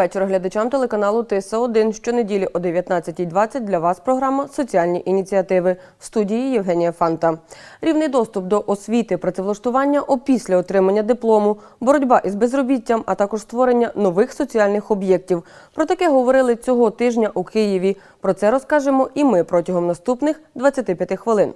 Вечора глядачам телеканалу ТС1. Щонеділі о 19.20 для вас програма Соціальні ініціативи в студії Євгенія Фанта. Рівний доступ до освіти, працевлаштування опісля отримання диплому, боротьба із безробіттям, а також створення нових соціальних об'єктів. Про таке говорили цього тижня у Києві. Про це розкажемо і ми протягом наступних 25 хвилин.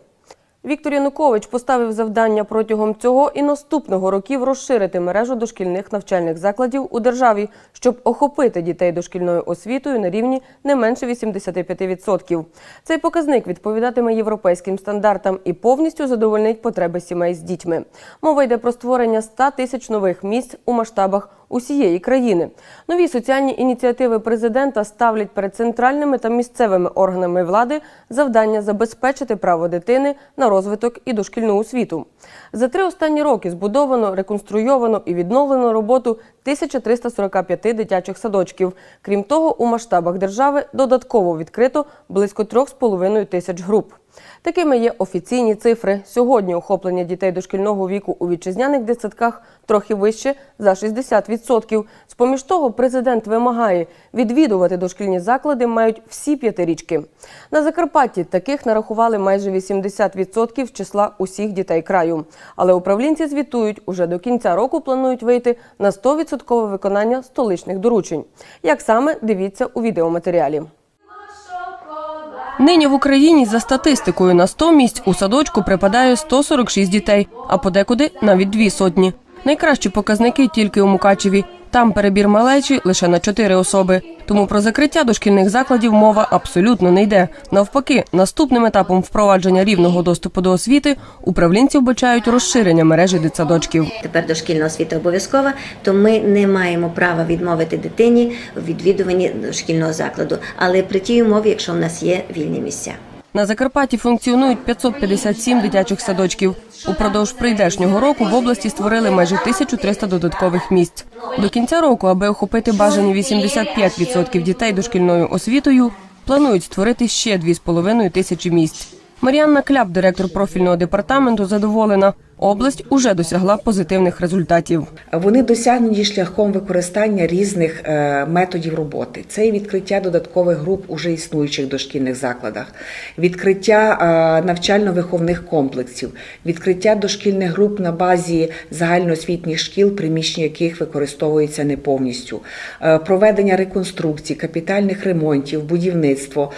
Віктор Янукович поставив завдання протягом цього і наступного років розширити мережу дошкільних навчальних закладів у державі, щоб охопити дітей дошкільною освітою на рівні не менше 85%. Цей показник відповідатиме європейським стандартам і повністю задовольнить потреби сімей з дітьми. Мова йде про створення 100 тисяч нових місць у масштабах усієї країни. Нові соціальні ініціативи президента ставлять перед центральними та місцевими органами влади завдання забезпечити право дитини на розвиток і дошкільну освіту. За три останні роки збудовано, реконструйовано і відновлено роботу 1345 дитячих садочків. Крім того, у масштабах держави додатково відкрито близько 3,5 тисяч груп. Такими є офіційні цифри. Сьогодні охоплення дітей дошкільного віку у вітчизняних дитсадках трохи вище за 60%. З-поміж того, президент вимагає відвідувати дошкільні заклади мають всі п'ятирічки. На Закарпатті таких нарахували майже 80% з числа усіх дітей краю. Але управлінці звітують, уже до кінця року планують вийти на 100% виконання столичних доручень. Як саме дивіться у відеоматеріалі. Нині в Україні за статистикою на 100 місць у садочку припадає 146 дітей, а подекуди навіть дві сотні. Найкращі показники тільки у Мукачеві. Там перебір малечі лише на 4 особи. Тому про закриття дошкільних закладів мова абсолютно не йде. Навпаки, наступним етапом впровадження рівного доступу до освіти управлінці вбачають розширення мережі дитсадочків. Тепер дошкільна освіта обов'язкова, то ми не маємо права відмовити дитині в відвідуванні дошкільного закладу, але при тій умові, якщо в нас є вільні місця. На Закарпатті функціонують 557 дитячих садочків. Упродовж прийдешнього року в області створили майже 1300 додаткових місць. До кінця року, аби охопити бажані 85% дітей дошкільною освітою, планують створити ще 2,5 тисячі місць. Маріанна Кляп, директор профільного департаменту, задоволена. Область уже досягла позитивних результатів. Вони досягнені шляхом використання різних е, методів роботи. Це і відкриття додаткових груп уже існуючих дошкільних закладах, відкриття е, навчально-виховних комплексів, відкриття дошкільних груп на базі загальноосвітніх шкіл, приміщення яких використовуються не повністю, е, проведення реконструкцій, капітальних ремонтів, будівництво.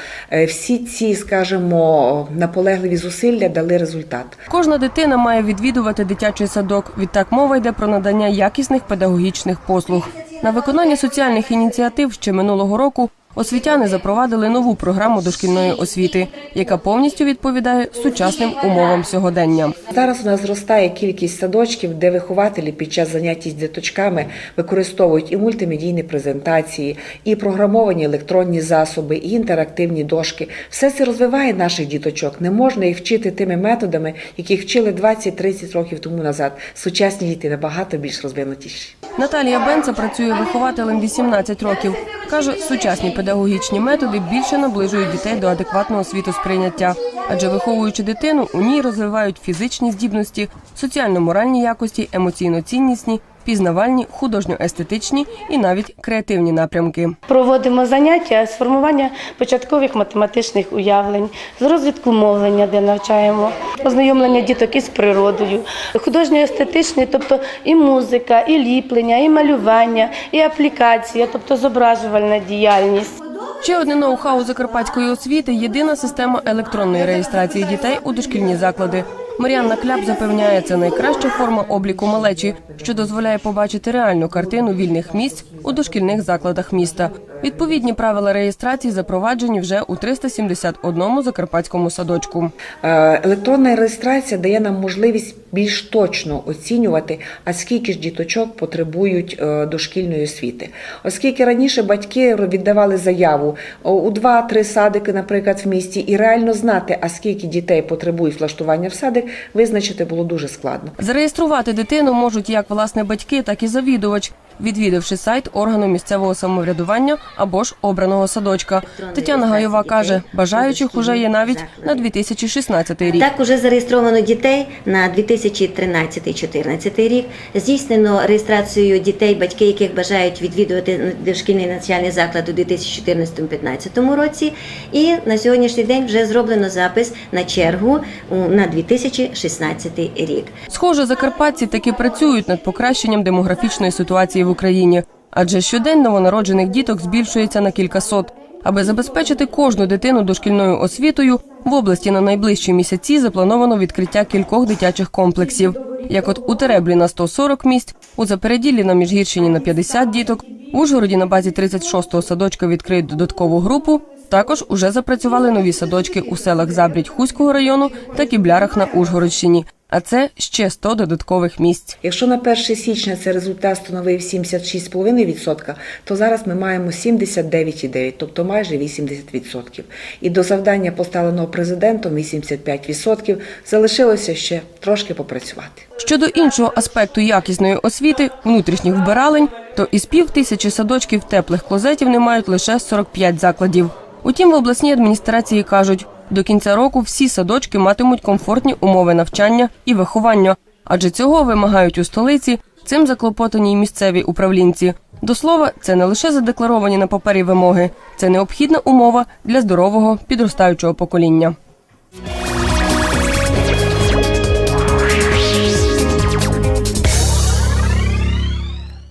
Всі ці, скажімо, наполегливі зусилля дали результат. Кожна дитина має відвідувати дитячий садок. Відтак мова йде про надання якісних педагогічних послуг. На виконання соціальних ініціатив ще минулого року освітяни запровадили нову програму дошкільної освіти, яка повністю відповідає сучасним умовам сьогодення. Зараз у нас зростає кількість садочків, де вихователі під час заняття з діточками використовують і мультимедійні презентації, і програмовані електронні засоби, і інтерактивні дошки. Все це розвиває наших діточок. Не можна їх вчити тими методами, яких вчили 20-30 років тому назад. Сучасні діти набагато більш розвинутіші. Наталія Бенца працює вихователем 18 років. Каже, сучасні педагогічні методи більше наближують дітей до адекватного світосприйняття, адже виховуючи дитину, у ній розвивають фізичні здібності, соціально-моральні якості, емоційно-ціннісні, пізнавальні, художньо-естетичні і навіть креативні напрямки. Проводимо заняття з формування початкових математичних уявлень, з розвитку мовлення, де навчаємо, ознайомлення діток із природою, художньо-естетичний, тобто і музика, і ліплення, і малювання, і аплікація, тобто зображувальна діяльність. Ще одне ноу-хау закарпатської освіти єдина система електронної реєстрації дітей у дошкільні заклади. Мар'янна Кляп запевняє, це найкраща форма обліку малечі, що дозволяє побачити реальну картину вільних місць у дошкільних закладах міста. Відповідні правила реєстрації запроваджені вже у 371 закарпатському садочку. Е, Електронна реєстрація дає нам можливість більш точно оцінювати, а скільки ж діточок потребують е, дошкільної освіти. Оскільки раніше батьки віддавали заяву у 2-3 садики, наприклад, в місті, і реально знати, а скільки дітей потребують влаштування в садик, визначити було дуже складно. Зареєструвати дитину можуть як власне батьки, так і завідувач. відвідавши сайт органу місцевого самоврядування або ж обраного садочка. Тетяна Гайова каже, бажаючих уже є навіть на 2016 рік. Так, уже зареєстровано дітей на 2013-2014 рік. Здійснено реєстрацію дітей, батьки яких бажають відвідувати дошкільний навчальний заклад у 2014-2015 році. І на сьогоднішній день вже зроблено запис на чергу на 2016 рік. Схоже, закарпатці таки працюють над покращенням демографічної ситуації в Україні, адже щодень новонароджених діток збільшується на кілька сот. Аби забезпечити кожну дитину дошкільною освітою, в області на найближчі місяці заплановано відкриття кількох дитячих комплексів. Як от у Тереблі на 140 місць, у Запереділлі на Міжгірщині на 50 діток, в Ужгороді на базі 36-го садочка відкриють додаткову групу. Також уже запрацювали нові садочки у селах Забрідь Хуського району та Кіблярах на Ужгородщині. А це ще 100 додаткових місць. Якщо на 1 січня цей результат становив 76,5%, то зараз ми маємо 79,9%, тобто майже 80%. І до завдання, поставленого президентом 85%, залишилося ще трошки попрацювати. Щодо іншого аспекту якісної освіти, внутрішніх вбиралень, то із пів тисячі садочків теплих клозетів не мають лише 45 закладів. Утім, в обласній адміністрації кажуть, до кінця року всі садочки матимуть комфортні умови навчання і виховання, адже цього вимагають у столиці. Цим заклопотані й місцеві управлінці. До слова, це не лише задекларовані на папері вимоги, це необхідна умова для здорового підростаючого покоління.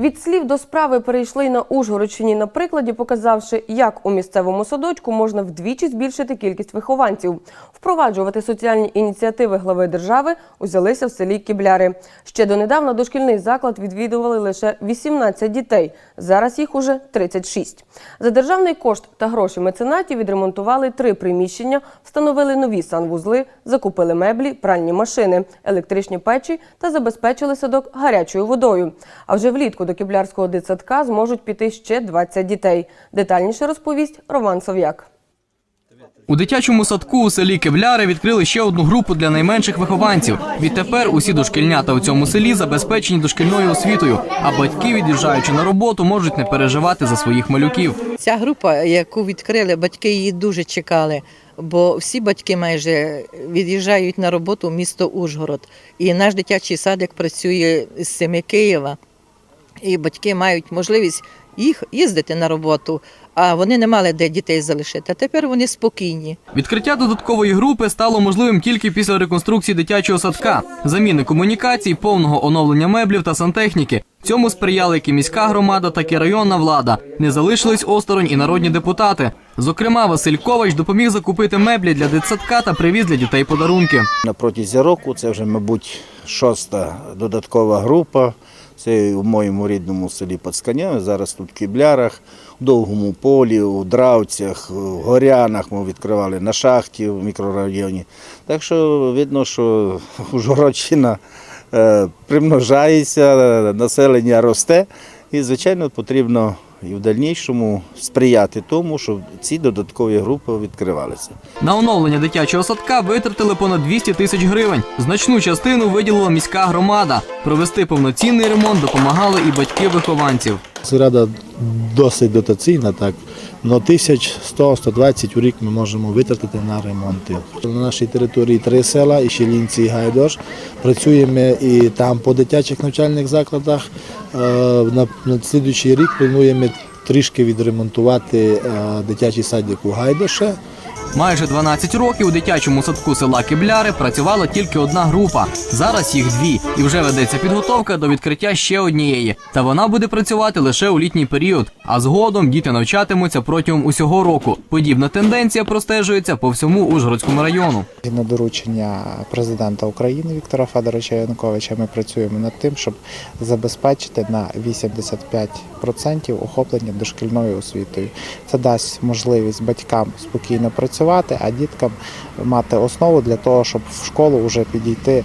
Від слів до справи перейшли на Ужгородщині на прикладі, показавши, як у місцевому садочку можна вдвічі збільшити кількість вихованців. Впроваджувати соціальні ініціативи глави держави узялися в селі Кібляри. Ще донедавна дошкільний заклад відвідували лише 18 дітей. Зараз їх уже 36. За державний кошт та гроші меценатів відремонтували три приміщення, встановили нові санвузли, закупили меблі, пральні машини, електричні печі та забезпечили садок гарячою водою. А вже влітку до кіблярського дитсадка зможуть піти ще 20 дітей. Детальніше розповість Роман Сов'як. У дитячому садку у селі Кевляри відкрили ще одну групу для найменших вихованців. Відтепер усі дошкільнята у цьому селі забезпечені дошкільною освітою, а батьки, від'їжджаючи на роботу, можуть не переживати за своїх малюків. Ця група, яку відкрили, батьки її дуже чекали, бо всі батьки майже від'їжджають на роботу в місто Ужгород. І наш дитячий садик працює з семи Києва, і батьки мають можливість їх їздити на роботу, а вони не мали де дітей залишити. А тепер вони спокійні. Відкриття додаткової групи стало можливим тільки після реконструкції дитячого садка, заміни комунікацій, повного оновлення меблів та сантехніки. Цьому сприяли як і міська громада, так і районна влада. Не залишились осторонь і народні депутати. Зокрема, Василь Ковач допоміг закупити меблі для дитсадка та привіз для дітей подарунки. На протязі року це вже, мабуть, шоста додаткова група. Це у моєму рідному селі Пацканя, зараз тут в Кіблярах, в Довгому полі, у Дравцях, в Горянах ми відкривали на шахті в мікрорайоні. Так що видно, що Ужгородщина е, примножається, населення росте і, звичайно, потрібно і в дальнішому сприяти тому, щоб ці додаткові групи відкривалися. На оновлення дитячого садка витратили понад 200 тисяч гривень. Значну частину виділила міська громада. Провести повноцінний ремонт допомагали і батьки вихованців. Це рада досить дотаційна, так. Но 1100-120 у рік ми можемо витратити на ремонти. На нашій території три села, і Щелінці, і Гайдош. Працюємо і там по дитячих навчальних закладах. Е, На, на слідуючий рік плануємо трішки відремонтувати е, дитячий садик у Гайдоше. Майже 12 років у дитячому садку села Кібляри працювала тільки одна група. Зараз їх дві, і вже ведеться підготовка до відкриття ще однієї. Та вона буде працювати лише у літній період. А згодом діти навчатимуться протягом усього року. Подібна тенденція простежується по всьому Ужгородському району. На доручення президента України Віктора Федоровича Януковича ми працюємо над тим, щоб забезпечити на 85% охоплення дошкільною освітою. Це дасть можливість батькам спокійно працювати, а діткам мати основу для того, щоб в школу вже підійти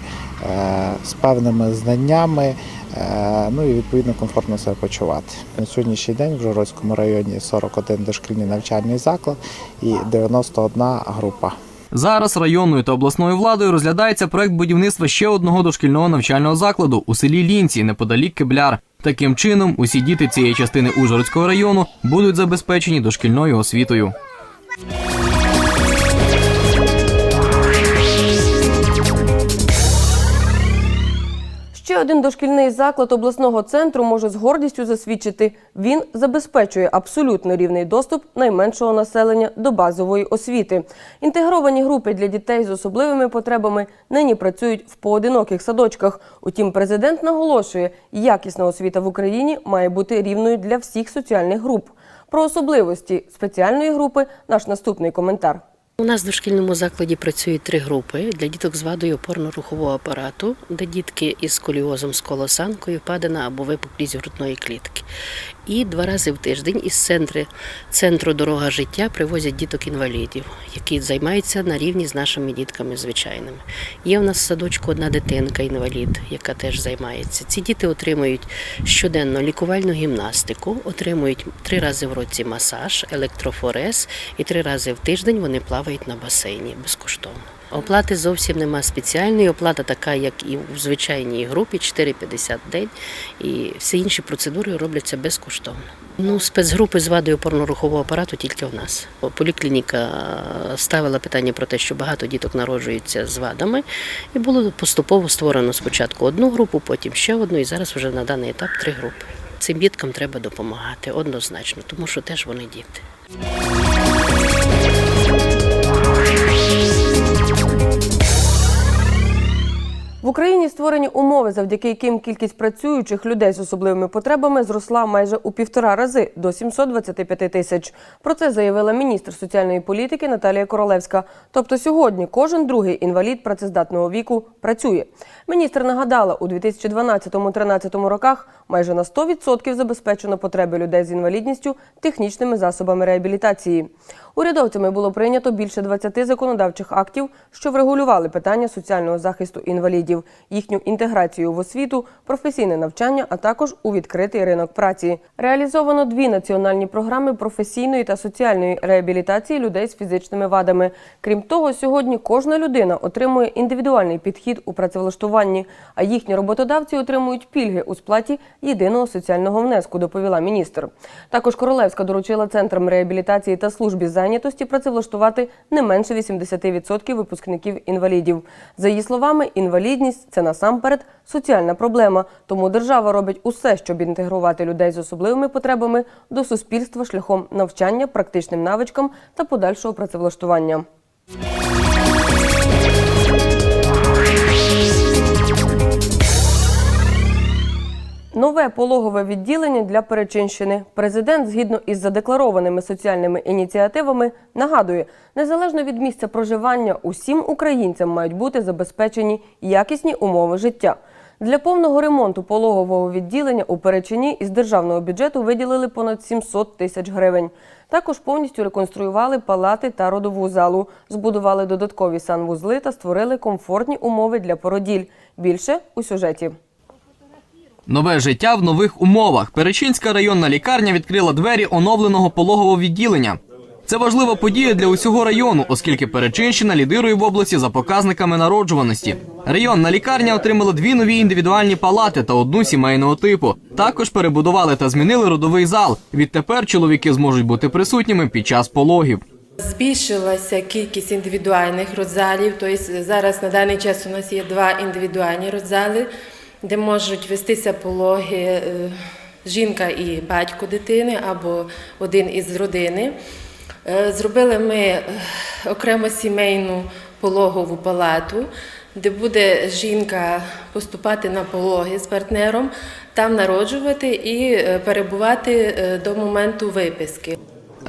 е, з певними знаннями. е, Ну і відповідно комфортно себе почувати. На сьогоднішній день в Жородському районі 41 дошкільний навчальний заклад і 91 група. Зараз районною та обласною владою розглядається проект будівництва ще одного дошкільного навчального закладу у селі Лінці, неподалік Кибляр. Таким чином, усі діти цієї частини Ужгородського району будуть забезпечені дошкільною освітою. Ще один дошкільний заклад обласного центру може з гордістю засвідчити, він забезпечує абсолютно рівний доступ найменшого населення до базової освіти. Інтегровані групи для дітей з особливими потребами нині працюють в поодиноких садочках. Утім, президент наголошує, якісна освіта в Україні має бути рівною для всіх соціальних груп. Про особливості спеціальної групи наш наступний коментар. У нас в дошкільному закладі працюють три групи для діток з вадою опорно-рухового апарату, де дітки із коліозом з колосанкою, падена або випуклість грудної клітки. І два рази в тиждень із центри, центру дорога життя привозять діток-інвалідів, які займаються на рівні з нашими дітками звичайними. Є в нас в садочку одна дитинка, інвалід, яка теж займається. Ці діти отримують щоденно лікувальну гімнастику, отримують три рази в році масаж, електрофорез і три рази в тиждень вони плавають на басейні безкоштовно. Оплати зовсім нема спеціальної. Оплата така, як і в звичайній групі, 4,50 день. І всі інші процедури робляться безкоштовно. Ну, спецгрупи з вадою опорно-рухового апарату тільки в нас. Поліклініка ставила питання про те, що багато діток народжуються з вадами, і було поступово створено спочатку одну групу, потім ще одну, і зараз вже на даний етап три групи. Цим діткам треба допомагати однозначно, тому що теж вони діти. В Україні створені умови, завдяки яким кількість працюючих людей з особливими потребами зросла майже у півтора рази до 725 тисяч. Про це заявила міністр соціальної політики Наталія Королевська. Тобто сьогодні кожен другий інвалід працездатного віку працює. Міністр нагадала, у 2012-2013 роках майже на 100% забезпечено потреби людей з інвалідністю технічними засобами реабілітації. Урядовцями було прийнято більше 20 законодавчих актів, що врегулювали питання соціального захисту інвалідів, їхню інтеграцію в освіту, професійне навчання, а також у відкритий ринок праці. Реалізовано дві національні програми професійної та соціальної реабілітації людей з фізичними вадами. Крім того, сьогодні кожна людина отримує індивідуальний підхід у працевлаштуванні, а їхні роботодавці отримують пільги у сплаті єдиного соціального внеску, доповіла міністр. Також Королевська доручила центрам реабілітації та службі зайнятості працевлаштувати не менше 80% випускників інвалідів. За її словами, інвалідність це насамперед соціальна проблема. Тому держава робить усе, щоб інтегрувати людей з особливими потребами до суспільства шляхом навчання, практичним навичкам та подальшого працевлаштування. Нове пологове відділення для Перечинщини. Президент, згідно із задекларованими соціальними ініціативами, нагадує, незалежно від місця проживання, усім українцям мають бути забезпечені якісні умови життя. Для повного ремонту пологового відділення у Перечині із державного бюджету виділили понад 700 тисяч гривень. Також повністю реконструювали палати та родову залу, збудували додаткові санвузли та створили комфортні умови для породіль. Більше у сюжеті. Нове життя в нових умовах. Перечинська районна лікарня відкрила двері оновленого пологового відділення. Це важлива подія для усього району, оскільки Перечинщина лідирує в області за показниками народжуваності. Районна лікарня отримала дві нові індивідуальні палати та одну сімейного типу. Також перебудували та змінили родовий зал. Відтепер чоловіки зможуть бути присутніми під час пологів. Збільшилася кількість індивідуальних родзалів. Тобто зараз на даний час у нас є два індивідуальні родзали, де можуть вестися пологи е, жінка і батько дитини або один із родини. Е, Зробили ми е, окремо сімейну пологову палату, де буде жінка поступати на пологи з партнером, там народжувати і перебувати до моменту виписки.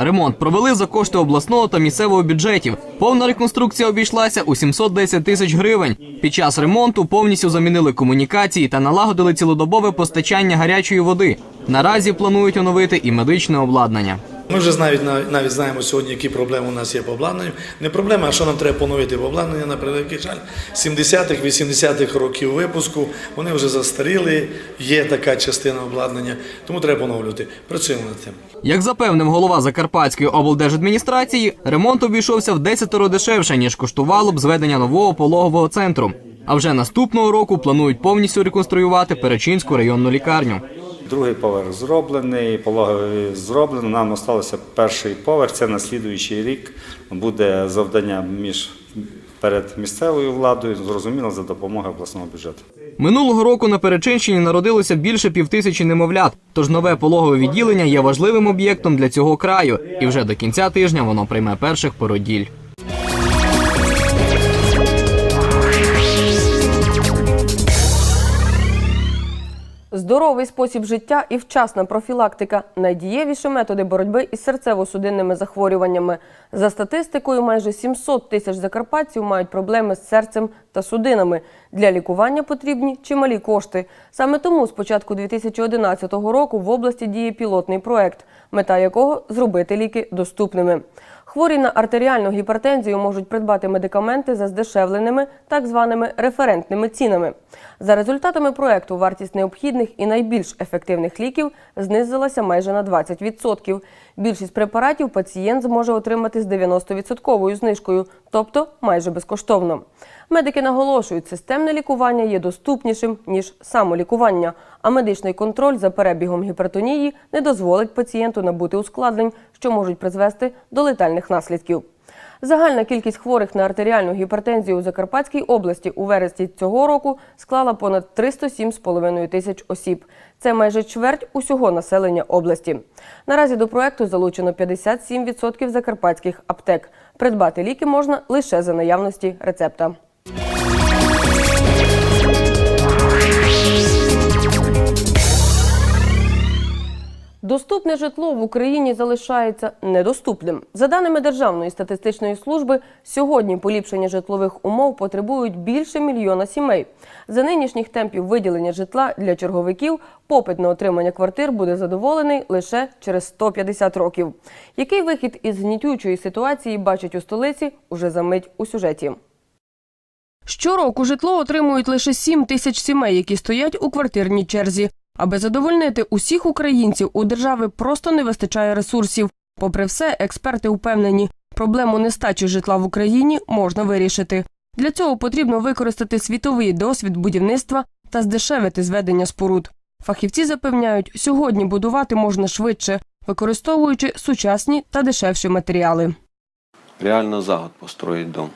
Ремонт провели за кошти обласного та місцевого бюджетів. Повна реконструкція обійшлася у 710 тисяч гривень. Під час ремонту повністю замінили комунікації та налагодили цілодобове постачання гарячої води. Наразі планують оновити і медичне обладнання. Ми вже навіть навіть знаємо сьогодні, які проблеми у нас є по обладнанню. Не проблема, а що нам треба поновити в обладнання, на превеликий жаль. 70-х, 80-х років випуску вони вже застаріли, є така частина обладнання, тому треба поновлювати. Працюємо над цим. Як запевнив голова Закарпатської облдержадміністрації, ремонт обійшовся в десятеро дешевше, ніж коштувало б зведення нового пологового центру. А вже наступного року планують повністю реконструювати Перечинську районну лікарню. Другий поверх зроблений, пологовий зроблено. Нам залишився перший поверх. Це на слідуючий рік буде завдання між перед місцевою владою, зрозуміло, за допомогою обласного бюджету. Минулого року на Перечинщині народилося більше півтисячі немовлят, тож нове пологове відділення є важливим об'єктом для цього краю, і вже до кінця тижня воно прийме перших породіль. Здоровий спосіб життя і вчасна профілактика найдієвіші методи боротьби із серцево-судинними захворюваннями. За статистикою, майже 700 тисяч закарпатців мають проблеми з серцем та судинами. Для лікування потрібні чималі кошти. Саме тому з початку 2011 року в області діє пілотний проект, мета якого зробити ліки доступними. Хворі на артеріальну гіпертензію можуть придбати медикаменти за здешевленими так званими референтними цінами. За результатами проекту вартість необхідних і найбільш ефективних ліків знизилася майже на 20%. Більшість препаратів пацієнт зможе отримати з 90% знижкою, тобто майже безкоштовно. Медики наголошують, системне лікування є доступнішим ніж самолікування, а медичний контроль за перебігом гіпертонії не дозволить пацієнту набути ускладнень, що можуть призвести до летальних наслідків. Загальна кількість хворих на артеріальну гіпертензію у Закарпатській області у вересні цього року склала понад 307,5 тисяч осіб. Це майже чверть усього населення області. Наразі до проекту залучено 57% закарпатських аптек. Придбати ліки можна лише за наявності рецепта. Доступне житло в Україні залишається недоступним. За даними Державної статистичної служби, сьогодні поліпшення житлових умов потребують більше мільйона сімей. За нинішніх темпів виділення житла для черговиків попит на отримання квартир буде задоволений лише через 150 років. Який вихід із гнітючої ситуації бачать у столиці уже за мить у сюжеті. Щороку житло отримують лише 7 тисяч сімей, які стоять у квартирній черзі. Аби задовольнити усіх українців, у держави просто не вистачає ресурсів. Попри все, експерти впевнені, проблему нестачі житла в Україні можна вирішити. Для цього потрібно використати світовий досвід будівництва та здешевити зведення споруд. Фахівці запевняють, сьогодні будувати можна швидше, використовуючи сучасні та дешевші матеріали. реально за год построить дом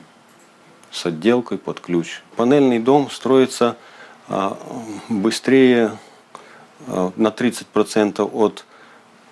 с отделкой под ключ. Панельный дом строится а, быстрее на 30% от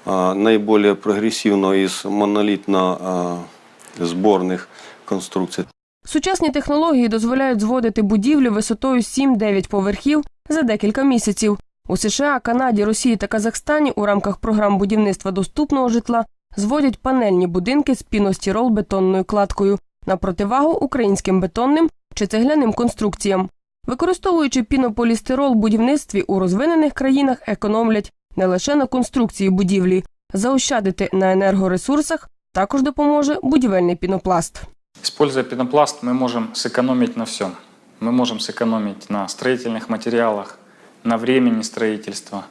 а, наиболее прогрессивного из монолитно-сборных конструкций. Сучасні технології дозволяють зводити будівлі висотою 7-9 поверхів за декілька місяців. У США, Канаді, Росії та Казахстані у рамках програм будівництва доступного житла зводять панельні будинки з піностірол бетонною кладкою на противагу українським бетонним чи цегляним конструкціям. Використовуючи пінополістирол в будівництві у розвинених країнах економлять не лише на конструкції будівлі, заощадити на енергоресурсах також допоможе будівельний пінопласт. Используя пенопласт, мы можем сэкономить на всем. Мы можем сэкономить на строительных материалах, на времени строительства.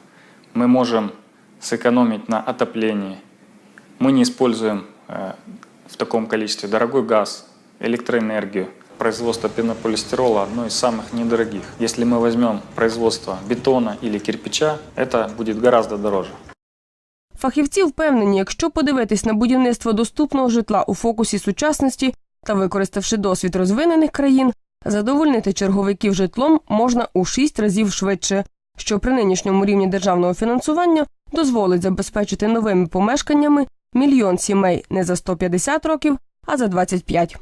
Мы можем сэкономить на отоплении. Мы не используем э, в таком количестве дорогой газ, электроэнергию. Производство пенополистирола одно из самых недорогих. Если мы возьмем производство бетона или кирпича, это будет гораздо дороже. Фахівці впевнені, якщо подивитись на будівництво доступного житла у фокусі сучасності та використавши досвід розвинених країн, задовольнити черговиків житлом можна у 6 разів швидше, що при нинішньому рівні державного фінансування дозволить забезпечити новими помешканнями мільйон сімей не за 150 років, а за 25.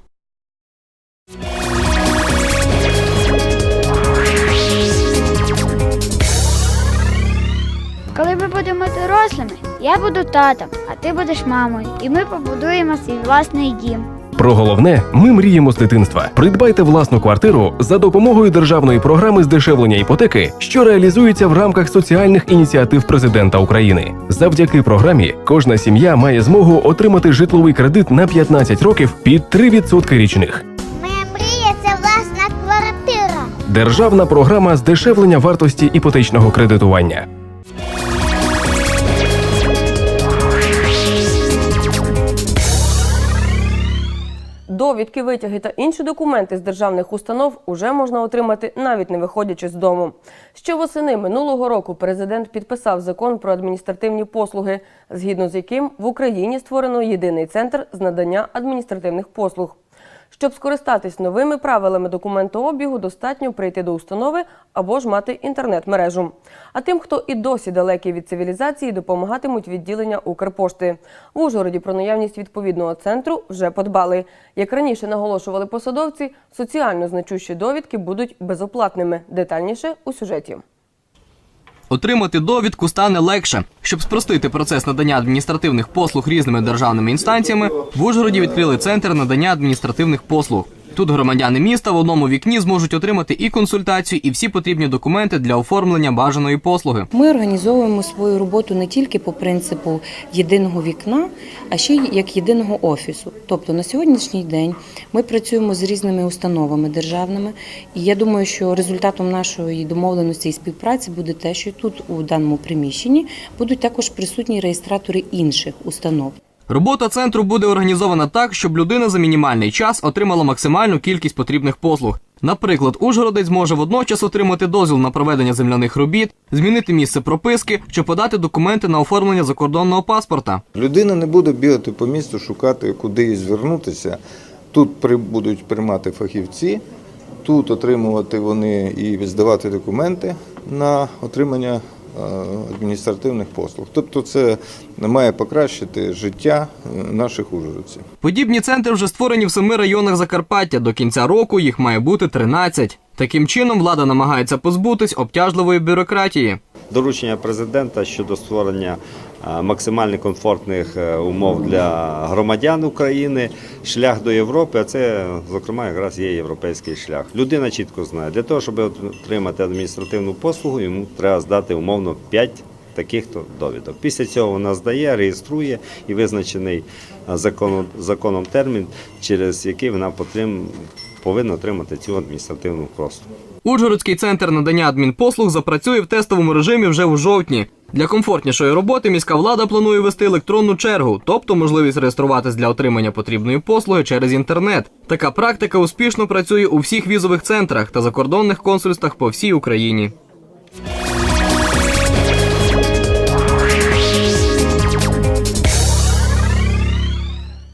Коли ми будемо дорослими, я буду татом, а ти будеш мамою, і ми побудуємо свій власний дім. Про головне ми мріємо з дитинства. Придбайте власну квартиру за допомогою державної програми здешевлення іпотеки, що реалізується в рамках соціальних ініціатив президента України. Завдяки програмі кожна сім'я має змогу отримати житловий кредит на 15 років під 3% річних. Моя мрія це власна квартира. Державна програма здешевлення вартості іпотечного кредитування. Довідки, витяги та інші документи з державних установ уже можна отримати навіть не виходячи з дому. Ще восени минулого року президент підписав закон про адміністративні послуги, згідно з яким в Україні створено єдиний центр з надання адміністративних послуг. Щоб скористатись новими правилами документообігу, достатньо прийти до установи або ж мати інтернет-мережу. А тим, хто і досі далекий від цивілізації, допомагатимуть відділення Укрпошти. В Ужгороді про наявність відповідного центру вже подбали. Як раніше наголошували посадовці, соціально значущі довідки будуть безоплатними. Детальніше у сюжеті. Отримати довідку стане легше. Щоб спростити процес надання адміністративних послуг різними державними інстанціями, в Ужгороді відкрили центр надання адміністративних послуг. Тут громадяни міста в одному вікні зможуть отримати і консультацію, і всі потрібні документи для оформлення бажаної послуги. Ми організовуємо свою роботу не тільки по принципу єдиного вікна, а ще й як єдиного офісу. Тобто на сьогоднішній день ми працюємо з різними установами державними, і я думаю, що результатом нашої домовленості і співпраці буде те, що тут у даному приміщенні будуть також присутні реєстратори інших установ. Робота центру буде організована так, щоб людина за мінімальний час отримала максимальну кількість потрібних послуг. Наприклад, Ужгородець може водночас отримати дозвіл на проведення земляних робіт, змінити місце прописки чи подати документи на оформлення закордонного паспорта. Людина не буде бігати по місту, шукати, куди їй звернутися. Тут будуть приймати фахівці, тут отримувати вони і здавати документи на отримання адміністративних послуг. Тобто це має покращити життя е, наших ужгородців. Подібні центри вже створені в семи районах Закарпаття. До кінця року їх має бути 13. Таким чином, влада намагається позбутись обтяжливої бюрократії. Доручення президента щодо створення е, максимально комфортних е, умов для громадян України, шлях до Європи, а це, зокрема, якраз є європейський шлях. Людина чітко знає, для того, щоб отримати адміністративну послугу, йому треба здати умовно 5 таких то довідок. Після цього вона здає, реєструє і визначений е, законом, законом термін, через який вона потрим, повинна отримати цю адміністративну послугу. Ужгородський центр надання адмінпослуг запрацює в тестовому режимі вже у жовтні. Для комфортнішої роботи міська влада планує вести електронну чергу, тобто можливість реєструватись для отримання потрібної послуги через інтернет. Така практика успішно працює у всіх візових центрах та закордонних консульствах по всій Україні.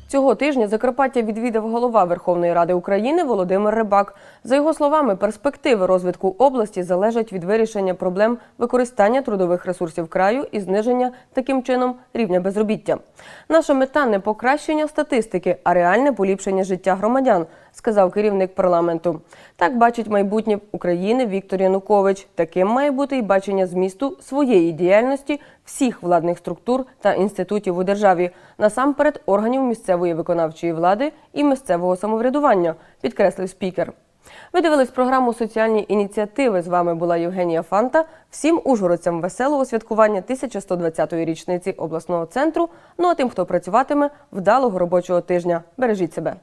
Цього тижня Закарпаття відвідав голова Верховної Ради України Володимир Рибак. За його словами, перспективи розвитку області залежать від вирішення проблем використання трудових ресурсів краю і зниження таким чином рівня безробіття. Наша мета не покращення статистики, а реальне поліпшення життя громадян, сказав керівник парламенту. Так бачить майбутнє України Віктор Янукович. Таким має бути і бачення змісту своєї діяльності всіх владних структур та інститутів у державі, насамперед органів місцевої виконавчої влади і місцевого самоврядування, підкреслив спікер. Ви дивились програму Соціальні ініціативи. З вами була Євгенія Фанта. Всім ужгородцям веселого святкування 1120-ї річниці обласного центру. Ну а тим, хто працюватиме, вдалого робочого тижня. Бережіть себе.